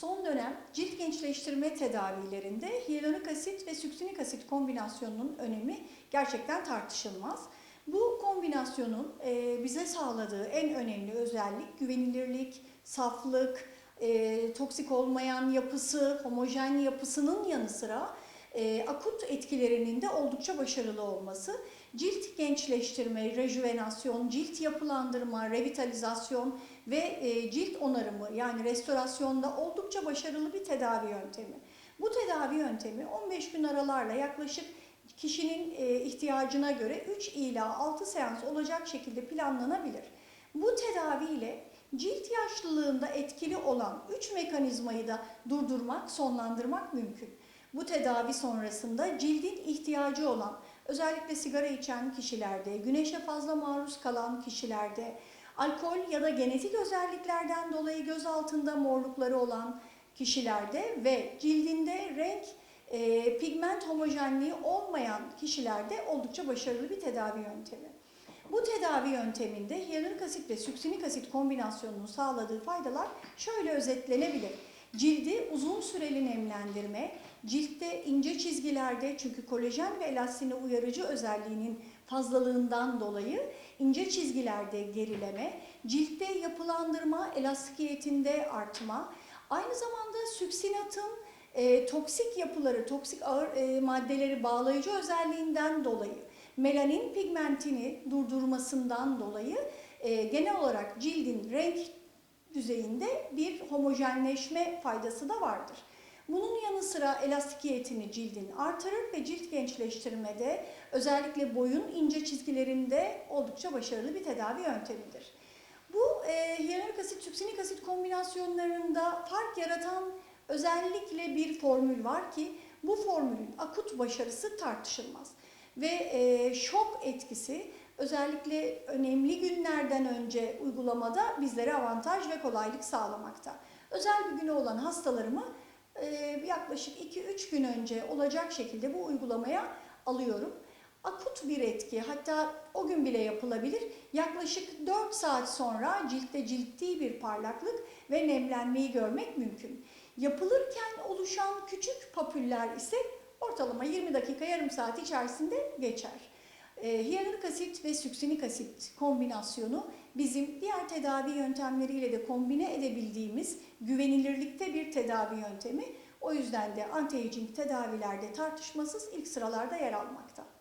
Son dönem cilt gençleştirme tedavilerinde hyaluronik asit ve süksinik asit kombinasyonunun önemi gerçekten tartışılmaz. Bu kombinasyonun e, bize sağladığı en önemli özellik güvenilirlik, saflık, e, toksik olmayan yapısı, homojen yapısının yanı sıra e, akut etkilerinin de oldukça başarılı olması. Cilt gençleştirme, rejuvenasyon, cilt yapılandırma, revitalizasyon ve e, cilt onarımı yani restorasyonda oldukça başarılı bir tedavi yöntemi. Bu tedavi yöntemi 15 gün aralarla yaklaşık kişinin e, ihtiyacına göre 3 ila 6 seans olacak şekilde planlanabilir. Bu tedaviyle cilt yaşlılığında etkili olan 3 mekanizmayı da durdurmak, sonlandırmak mümkün. Bu tedavi sonrasında cildin ihtiyacı olan özellikle sigara içen kişilerde, güneşe fazla maruz kalan kişilerde, alkol ya da genetik özelliklerden dolayı göz altında morlukları olan kişilerde ve cildinde renk e, pigment homojenliği olmayan kişilerde oldukça başarılı bir tedavi yöntemi. Bu tedavi yönteminde hyaluronik asit ve süksinik asit kombinasyonunun sağladığı faydalar şöyle özetlenebilir. Cildi uzun süreli nemlendirme, ciltte ince çizgilerde çünkü kolajen ve elastine uyarıcı özelliğinin fazlalığından dolayı ince çizgilerde gerileme, ciltte yapılandırma, elastikiyetinde artma, aynı zamanda süksinatın e, toksik yapıları, toksik ağır e, maddeleri bağlayıcı özelliğinden dolayı, melanin pigmentini durdurmasından dolayı e, genel olarak cildin renk düzeyinde bir homojenleşme faydası da vardır. Bunun yanı sıra elastikiyetini cildin artırır ve cilt gençleştirmede özellikle boyun ince çizgilerinde oldukça başarılı bir tedavi yöntemidir. Bu e, hyaluronik asit, süksinik asit kombinasyonlarında fark yaratan özellikle bir formül var ki bu formülün akut başarısı tartışılmaz. Ve e, şok etkisi özellikle önemli günlerden önce uygulamada bizlere avantaj ve kolaylık sağlamakta. Özel bir günü olan hastalarımı e, yaklaşık 2-3 gün önce olacak şekilde bu uygulamaya alıyorum. Akut bir etki hatta o gün bile yapılabilir. Yaklaşık 4 saat sonra ciltte ciddi bir parlaklık ve nemlenmeyi görmek mümkün. Yapılırken oluşan küçük papüller ise ortalama 20 dakika yarım saat içerisinde geçer. E, hyaluronik asit ve süksinik asit kombinasyonu bizim diğer tedavi yöntemleriyle de kombine edebildiğimiz güvenilirlikte bir tedavi yöntemi. O yüzden de anti-aging tedavilerde tartışmasız ilk sıralarda yer almakta.